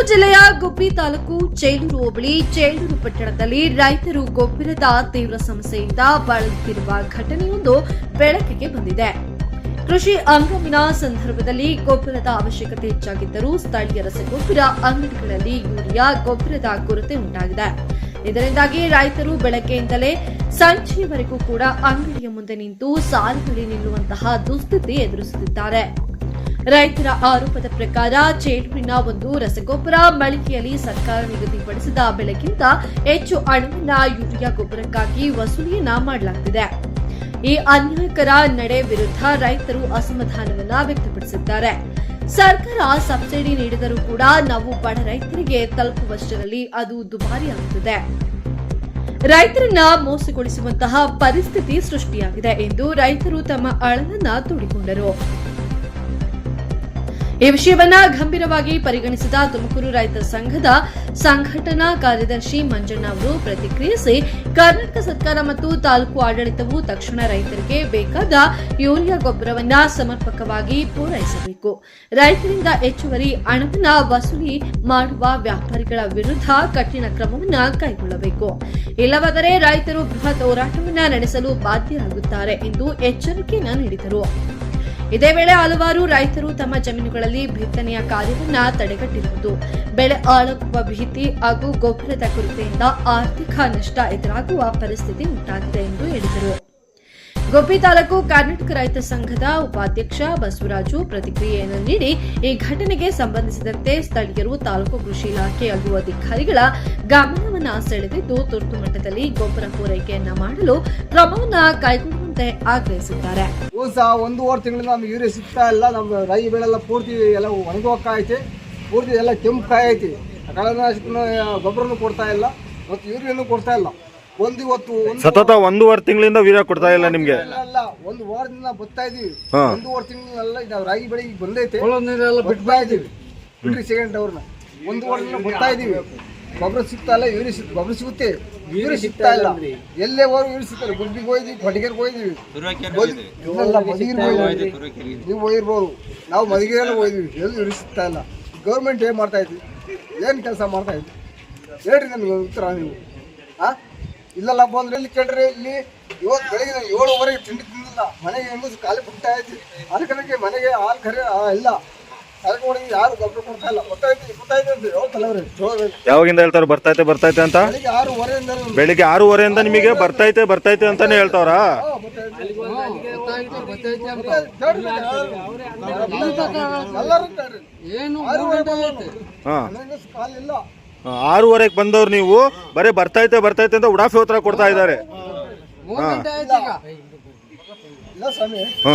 ಗುಬ್ಬಿ ತಾಲೂಕು ಚೇಲೂರು ಹೋಬಳಿ ಚೇಲೂರು ಪಟ್ಟಣದಲ್ಲಿ ರೈತರು ಗೊಬ್ಬರದ ತೀವ್ರ ಸಮಸ್ಯೆಯಿಂದ ಬಳಲುತ್ತಿರುವ ಘಟನೆಯೊಂದು ಬೆಳಕಿಗೆ ಬಂದಿದೆ. ಕೃಷಿ ಹಂಗಾಮಿನ ಸಂದರ್ಭದಲ್ಲಿ ಗೊಬ್ಬರದ ಅವಶ್ಯಕತೆ ಹೆಚ್ಚಾಗಿದ್ದರೂ ಸ್ಥಳೀಯ ರಸಗೊಬ್ಬರ ಅಂಗಡಿಗಳಲ್ಲಿ ಯೂರಿಯಾ ಗೊಬ್ಬರದ ಕೊರತೆ ಉಂಟಾಗಿದೆ. ಇದರಿಂದಾಗಿ ರೈತರು ಬೆಳಗ್ಗೆಯಿಂದಲೇ ಸಂಜೆಯವರೆಗೂ ಕೂಡ ಅಂಗಡಿಯ ಮುಂದೆ ನಿಂತು ಸಾಲುಗಳಿ ನಿಲ್ಲುವಂತಹ ದುಸ್ಥಿತಿ ಎದುರಿಸುತ್ತಿದ್ದಾರೆ. ರೈತರ ಆರೋಪದ ಪ್ರಕಾರ ಚೇಳೂರಿನ ಒಂದು ರಸಗೊಬ್ಬರ, ಮಳಿಗೆಯಲ್ಲಿ ಸರ್ಕಾರ ನಿಗದಿಪಡಿಸಿದ ಬೆಲೆಗಿಂತ ಹೆಚ್ಚು ಹಣವನ್ನ ಯೂರಿಯಾ ಗೊಬ್ಬರಕ್ಕಾಗಿ ವಸೂಲಿಯನ್ನ ಮಾಡಲಾಗುತ್ತಿದೆ ಈ ಅನ್ಯಾಯಕರ ನಡೆ ವಿರುದ್ಧ ರೈತರು ಅಸಮಾಧಾನವನ್ನ ವ್ಯಕ್ತಪಡಿಸಿದ್ದಾರೆ. ಸರ್ಕಾರ ಸಬ್ಸಿಡಿ ನೀಡಿದರೂ ಕೂಡ ನಾವು ಬಡ ರೈತರಿಗೆ ತಲುಪುವಷ್ಟರಲ್ಲಿ ಅದು ದುಬಾರಿಯಾಗುತ್ತದೆ ರೈತರನ್ನ ಮೋಸಗೊಳಿಸುವಂತಹ ಪರಿಸ್ಥಿತಿ ಸೃಷ್ಟಿಯಾಗಿದೆ ಎಂದು ರೈತರು ತಮ್ಮ ಅಳಲನ್ನ ತೋಡಿಕೊಂಡರು. ಈ ವಿಷಯವನ್ನ ಗಂಭೀರವಾಗಿ ಪರಿಗಣಿಸಿದ ತುಮಕೂರು ರೈತ ಸಂಘದ ಸಂಘಟನಾ ಕಾರ್ಯದರ್ಶಿ ಮಂಜಣ್ಣ ಅವರು ಪ್ರತಿಕ್ರಿಯಿಸಿ, ಕರ್ನಾಟಕ ಸರ್ಕಾರ ಮತ್ತು ತಾಲೂಕು ಆಡಳಿತವು ತಕ್ಷಣ ರೈತರಿಗೆ ಬೇಕಾದ ಯೂರಿಯಾ ಗೊಬ್ಬರವನ್ನ ಸಮರ್ಪಕವಾಗಿ ಪೂರೈಸಬೇಕು. ರೈತರಿಂದ ಹೆಚ್ಚುವರಿ ಹಣವನ್ನ ವಸೂಲಿ ಮಾಡುವ ವ್ಯಾಪಾರಿಗಳ ವಿರುದ್ಧ ಕಠಿಣ ಕ್ರಮವನ್ನು ಕೈಗೊಳ್ಳಬೇಕು. ಇಲ್ಲವಾದರೆ ರೈತರು ಬೃಹತ್ ಹೋರಾಟವನ್ನ ನಡೆಸಲು ಬಾಧ್ಯರಾಗುತ್ತಾರೆ ಎಂದು ಎಚ್ಚರಿಕೆಯನ್ನು ನೀಡಿದರು. ಇದೇ ವೇಳೆ ಹಲವಾರು ರೈತರು ತಮ್ಮ ಜಮೀನುಗಳಲ್ಲಿ ಬಿತ್ತನೆಯ ಕಾರ್ಯವನ್ನ ತಡೆಗಟ್ಟಿರುವುದು. ಬೆಳೆ ಹಾಳಾಗುವ ಭೀತಿ ಹಾಗೂ ಗೊಬ್ಬರದ ಕೊರತೆಯಿಂದ ಆರ್ಥಿಕ ನಷ್ಟ ಎದುರಾಗುವ ಪರಿಸ್ಥಿತಿ ಉಂಟಾಗಿದೆ ಎಂದು ಹೇಳಿದರು. ಗೋಪಿ ತಾಲೂಕು ಕರ್ನಾಟಕ ರೈತ ಸಂಘದ ಉಪಾಧ್ಯಕ್ಷ ಬಸವರಾಜು ಪ್ರತಿಕ್ರಿಯೆಯನ್ನು ನೀಡಿ, ಈ ಘಟನೆಗೆ ಸಂಬಂಧಿಸಿದಂತೆ ಸ್ಥಳೀಯರು ತಾಲೂಕು ಕೃಷಿ ಇಲಾಖೆ ಹಾಗೂ ಅಧಿಕಾರಿಗಳ ಗಮನವನ್ನು ಸೆಳೆದಿದ್ದು, ತುರ್ತು ಮಟ್ಟದಲ್ಲಿ ಗೊಬ್ಬರ ಪೂರೈಕೆಯನ್ನ ಮಾಡಲು ಕ್ರಮವನ್ನ ಕೈಗೊಳ್ಳುವಂತೆ ಆಗ್ರಹಿಸಿದ್ದಾರೆ ಸಹ ಒಂದೂವರೆ ತಿಂಗಳಿಂದ ನಮ್ಗೆ ಯೂರಿಯಾ ಸಿಗ್ತಾ ಇಲ್ಲ. ನಮ್ಮ ರೈ ಬೆಳೆಲ್ಲ ಪೂರ್ತಿ ಎಲ್ಲ ಒಣಗೋಕಾಯ್ತಿ. ಪೂರ್ತಿ ಎಲ್ಲ ಕೆಂಪು ಕಾಯಿ ಐತಿ ಕಳೆನಾಶಕನ ಗೊಬ್ಬರನು ಕೊಡ್ತಾ ಇಲ್ಲ. ಮತ್ತು ಯೂರಿಯಾನು ಕೊಡ್ತಾ ಇಲ್ಲ. ಒಂದು ಇವತ್ತು ಒಂದು ಸತತ ಒಂದೂವರೆ ತಿಂಗಳಿಂದ ವೀರ್ಯ ಕೊಡ್ತಾ ಇಲ್ಲ ನಿಮ್ಗೆ? ಅಲ್ಲ ಒಂದು ವಾರದಿಂದ ಬರ್ತಾ ಇದೀವಿ. ಹಾ. ಒಂದೂವರೆ ತಿಂಗಳಲ್ಲ ನಾವು ರಾಗಿ ಬೆಳೆ ಈಗ ಬಂದೈತೆ ಬಿಟ್ಬಾ ಇದೀವಿ. ಬಿಟ್ರಿ ಸೆಕೆಂಡ್ ಅವ್ರನ್ನ. ಒಂದು ವಾರದಿಂದ ಬರ್ತಾ ಇದೀವಿ. ಗೊಬ್ಬರ ಸಿಗ್ತಾ ಇಲ್ಲ ಯೂರಿ ಸಿಗ್ ಗೊಬ್ಬರ ಸಿಗುತ್ತೆ. ಯೂರಿ ಸಿಗ್ತಾ ಇಲ್ಲ. ಎಲ್ಲೇ ಹೋಗಿ ಯೂರಿ ಸಿಗ್ತಾರೆ ಗುಡ್ಬಿಗೆ ಹೋಯ್ದಿವಿ ಕೊಟ್ಟಿಗೆಗೆ ಹೋಯ್ದಿವಿ. ಇಲ್ಲ, ಮಧುಗಿರಿಗೆ ಹೋಯ್ದಿವಿ. ನೀವು ಹೋಗಿರ್ಬೋದು. ನಾವು ಮದಿಗೆಲ್ಲ ಹೋಯ್ದಿವಿ. ಎಲ್ಲಿ ಯೂರಿ ಸಿಗ್ತಾ ಇಲ್ಲ. ಗೌರ್ಮೆಂಟ್ ಏನ್ ಮಾಡ್ತಾ ಇದ್ವಿ? ಏನು ಕೆಲಸ ಮಾಡ್ತಾ ಇದ್ವಿ? ಹೇಳ್ರಿ ನಮಗೆ ಉತ್ತರ ನೀವು. ಹಾಂ ಇಲ್ಲಲ್ಲ ಬಂದ್ರೆ ಇಲ್ಲಿ ಕೇಳ್ರಿ? ಇಲ್ಲಿ ಇವತ್ತು ಬೆಳಗ್ಗೆ ಏಳುವರೆಗೆ ತಿಂಡಿ ತಿಂದಿಲ್ಲ. ಮನೆಗೆ ಹೆಂಗಸು ಖಾಲಿ ಬಿಡ್ತಾ ಇದ್ವಿ. ಅದಕ್ಕೆ ಮನೆಗೆ ಹಾಲು ಕರೆ ಆ, ಇಲ್ಲ. ಯಾವಾಗಿಂದ ಹೇಳ್ತಾರ ಬರ್ತೈತೆ ಬರ್ತೈತೆ ಅಂತ? ಬೆಳಿಗ್ಗೆ ಆರೂವರೆಯಿಂದ ನಿಮಗೆ ಬರ್ತೈತೆ ಬರ್ತೈತೆ ಅಂತಾನೆ ಹೇಳ್ತಾವ್ರ? ಆರೂವರೆಗೆ ಬಂದವ್ರು ನೀವು, ಬರೀ ಬರ್ತೈತೆ ಬರ್ತೈತೆ ಅಂತ ಉಡಾಫಿ ಉತ್ತರ ಕೊಡ್ತಾ ಸ್ವಾಮಿ ಹಾ.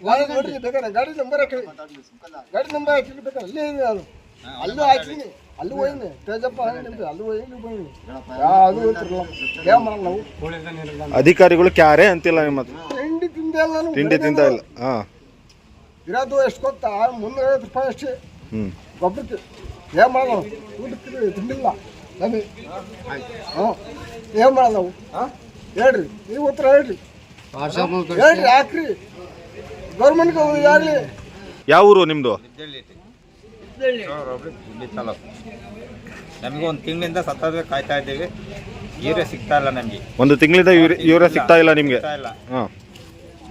ನೋಡ್ರಿ ಬೇಕಾದ್ರೆ ಗಾಡಿ ನಂಬರ್ ಹಾಕಿ ಗಾಡಿ ನಂಬರ್ ಹಾಕಿ ಬೇಕಾದ್ರೆ ಅಲ್ಲೇ ಇದೆ ಅದು ಅಲ್ಲೂ ಹಾಕಿನಿ ಅಲ್ಲೂ ಹೋಯ್ನಿ ತೇಜಪ್ಪ ನಿಮ್ದು ಅಲ್ಲೂ ಹೋಯ್ನಿ ಹೋಯ್ನಿ ಯಾವುದು ಗೊತ್ತಿರಲ್ಲ ಏನ್ ಮಾಡಲ್ಲ ನಾವು. ಅಧಿಕಾರಿಗಳು ಕ್ಯಾರೆ ಅಂತಿಲ್ಲ ನಿಮ್ಮ ಹತ್ರ. ತಿಂಡಿ ತಿಂದೆ ಅಲ್ಲ ನಾವು ತಿಂಡಿ ತಿಂತ ಇಲ್ಲ. ಹಾ. ಇರೋದು ಎಷ್ಟು ಗೊತ್ತಾ? ಮುನ್ನೂರೈವತ್ತು ರೂಪಾಯಿ ಅಷ್ಟೇ. ಹ್ಮ್. ಗೊಬ್ಬರಕ್ಕೆ. ಏನ್ ಮಾಡಲ್ಲ ಊಟಕ್ಕೆ ತಿಂಡಿಲ್ಲ ನಮಗೆ ಹ್ಞೂ. ಏನ್ ಮಾಡಲ್ಲ ನಾವು. ಹಾಂ? ಹೇಳ್ರಿ. ನೀವು ಉತ್ತರ ಹೇಳ್ರಿ. ಹೇಳ್ರಿ ಹಾಕ್ರಿ. ಗೌರ್ಮೆಂಟ್ಗೆ ಯಾರ್ಲಿ ಯಾವ ಊರು ನಿಮ್ದು? ನಮಗೆ ಒಂದು ತಿಂಗಳಿಂದ ಸತ್ತದ ಕಾಯ್ತಾ ಇದ್ದೀವಿ. ಯೂರಿಯಾ ಸಿಗ್ತಾ ಇಲ್ಲ ನಮಗೆ. ಒಂದು ತಿಂಗಳಿಂದ ಯೂರಿಯಾ ಸಿಗ್ತಾ ಇಲ್ಲ ನಿಮ್ಗೆ? ಸಿಗ್ತಾ ಇಲ್ಲ. ಹಾಂ.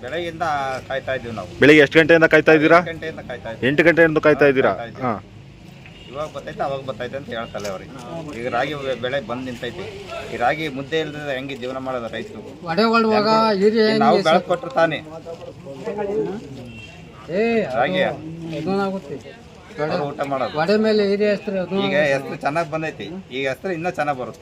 ಬೆಳಗ್ಗೆಯಿಂದ ಕಾಯ್ತಾ ಇದ್ದೀವಿ ನಾವು. ಬೆಳಿಗ್ಗೆ ಎಷ್ಟು ಗಂಟೆಯಿಂದ ಕಾಯ್ತಾ ಇದ್ದೀರಾ? ಎಂಟು ಗಂಟೆಯಿಂದ ಕಾಯ್ತಾ ಇದ್ದೀವಿ. ಎಂಟು ಗಂಟೆಯಿಂದ ಕಾಯ್ತಾ ಇದ್ದೀರಾ? ಹಾ. ಇವಾಗ ಬರ್ತೈತೆ ಅವಾಗ ಬರ್ತೈತೆ ಅಂತ ಹೇಳ್ತಲ್ಲ ಅವ್ರಿಗೆ ಈಗ ರಾಗಿ ಬೆಳೆ ಬಂದ್ ನಿಂತೈತಿ. ಈ ರಾಗಿ ಮುದ್ದೆ ಇಲ್ದ ಹೆಂಗೆ ಜೀವನ ಮಾಡೋದ ರೈತರು? ನಾವು ಬೆಳೆದು ಕೊಟ್ರು ತಾನೇ. ರಾಗಿ. ಊಟ ಮಾಡೋದು. ಈಗ ಹೆಸರು ಚೆನ್ನಾಗಿ ಬಂದೈತಿ. ಈಗ ಹೆಸರು ಇನ್ನೂ ಚೆನ್ನಾಗಿ ಬರುತ್ತೆ.